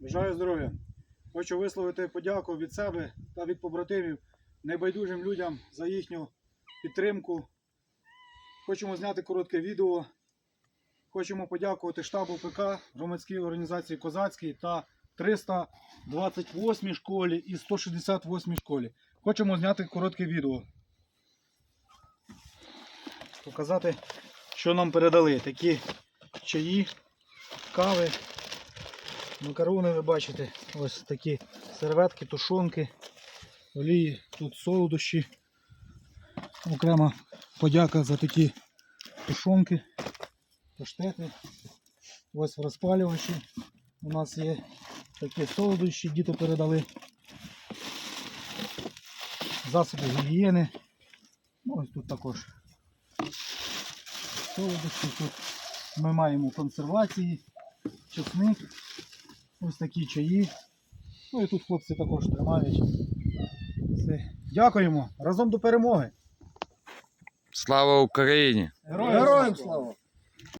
Бажаю здоров'я. Хочу висловити подяку від себе та від побратимів небайдужим людям за їхню підтримку. Хочемо зняти коротке відео. Хочемо подякувати штабу ПК, громадській організації Козацький та 328 школі і 168 школі. Хочемо зняти коротке відео. Показати, що нам передали. Такі чаї, кави, макарони ви бачите. Ось такі серветки, тушонки, олії, тут солодощі. Окрема подяка за такі тушонки, паштети. Ось в розпалювачі. У нас є такі солодощі, діти передали. Засоби гігієни. Ось тут також солодощі. Тут ми маємо консервації, чесник, ось такі чаї. Ну і тут хлопці також тримають. Все. Дякуємо. Разом до перемоги. Слава Україні! Героям слава!